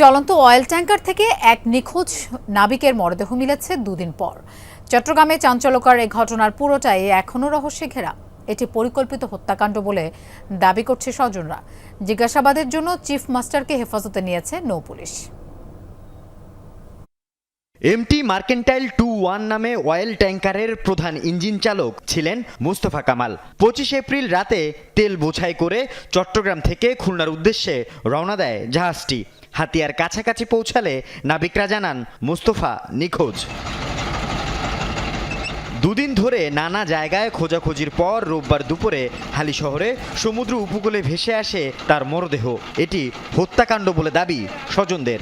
চলন্ত oil tanker থেকে এক নিখোঁজ নাবিকের মরদেহ মিলেছে দুদিন পর। চট্টগ্রামে চাঞ্চল্যকর এই ঘটনার পুরোটাই এখনও রহস্যে ঘেরা। এটি পরিকল্পিত হত্যাকাণ্ড বলে দাবি করছে স্বজনরা। জিজ্ঞাসাবাদের জন্য চিফ মাস্টারকে হেফাজতে নিয়েছে নৌ police. M T mercantile two one নামে অয়েল ট্যাঙ্কারের প্রধান ইঞ্জিন চালক ছিলেন মুস্তফা কামাল। পঁচিশ এপ্রিল রাতে তেল বোঝাই করে চট্টগ্রাম থেকে খুলনার উদ্দেশ্যে রওনা দেয় জাহাজটি। হাতিয়ার কাছাকাছি পৌঁছালে নাবিকরা জানান, মুস্তফা, নিখোঁজ। দুদিন ধরে নানা জায়গায় খোঁজাখুঁজির পর রোববার দুপুরে হালি শহরে সমুদ্র উপকূলে ভেসে আসে তার মরদেহ। এটি হত্যাকাণ্ড বলে দাবি স্বজনদের।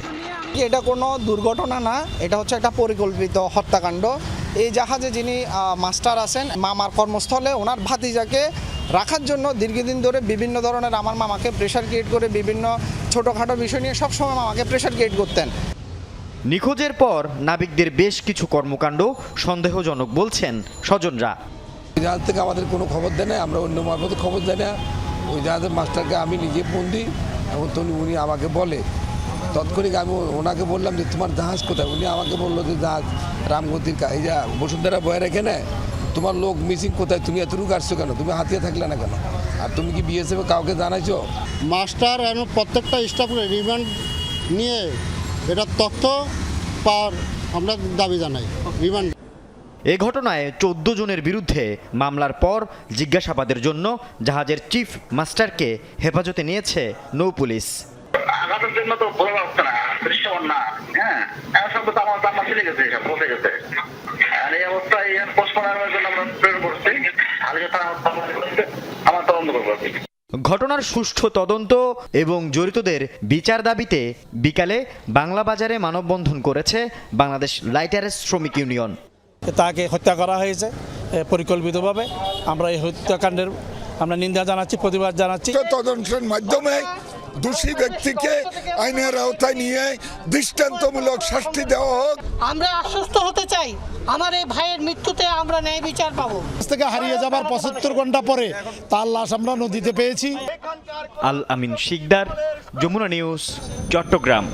এটা কোনো দুর্ঘটনা না, এটা হচ্ছে একটা পরিকল্পিত হত্যাকাণ্ড। এই জাহাজে যিনি মাস্টার আছেন, মামার কর্মস্থলে ওনার ভাতিজাকে রাখার জন্য দীর্ঘদিন ধরে বিভিন্ন ধরনের আমার মামাকে প্রেশার ক্রিয়েট করে বিভিন্ন ছোটোখাটো বিষয় নিয়ে সবসময় আমাকে প্রেশার ক্রিয়েট করতেন। নিখোঁজের পর নাবিকদের বেশ কিছু কর্মকাণ্ড সন্দেহজনক বলছেন স্বজনরা। ওই জাহাজ থেকে আমাদের কোনো খবর দেয় না আমরা অন্য মারফতে খবর দেয় না। ওই জাহাজের মাস্টারকে আমি নিজে ফোন দিই এবং তনি উনি আমাকে বলে। তৎক্ষণিক আমি ওনাকে বললাম যে তোমার জাহাজ কোথায়? উনি আমাকে বলল যে জাহাজ রামগতির কা- এই যে বসুন্ধরা বয়ের এখানে তোমার লোক মিসিং কোথায়? তুমি এতটুকু আসছো কেন? তুমি হাতিয়ে থাকলে না কেন? আর তুমি কি বিএসএফ কাউকে জানাইছো? মাস্টার এবং প্রত্যেকটা স্টাফের রিমান্ড নিয়ে এটা তথ্য পাওয়ার আমরা দাবি জানাই। রিমান্ড এ ঘটনায় চোদ্দ জনের বিরুদ্ধে মামলার পর জিজ্ঞাসাবাদের জন্য জাহাজের চিফ মাস্টারকে হেফাজতে নিয়েছে নৌ পুলিশ। আঘাতের জন্য তো বলা না দৃশ্যমান না। হ্যাঁ এখন সব তো আমার চলে গেছে বসে গেছে আর এই অবস্থায় পোস্টমর্টমের জন্য আমরা প্রেরণ করছি আজকে তারা আমার তদন্ত করব আর কি। ঘটনার সুষ্ঠু তদন্ত এবং জড়িতদের বিচার দাবিতে বিকালে বাংলা বাজারে মানববন্ধন করেছে বাংলাদেশ লাইটারের শ্রমিক ইউনিয়ন। তাকে হত্যা করা হয়েছে পরিকল্পিতভাবে। আমরা এই হত্যাকাণ্ডের আমরা নিন্দা জানাচ্ছি প্রতিবাদ জানাচ্ছি। তদন্তের মাধ্যমে দোষী ব্যক্তিকে আইনের আওতায় নিয়ে দৃষ্টান্তমূলক শাস্তি দেওয়া হোক। আমরা আশ্বস্ত হতে চাই আমার এই ভাইয়ের মৃত্যুতে আমরা ন্যায় বিচার পাবো। কাছ থেকে হারিয়ে যাবার পঁচাত্তর ঘণ্টা পরে তার লাশ আমরা নদীতে পেয়েছি। আল আমিন শিকদার যমুনা নিউজ চট্টগ্রাম।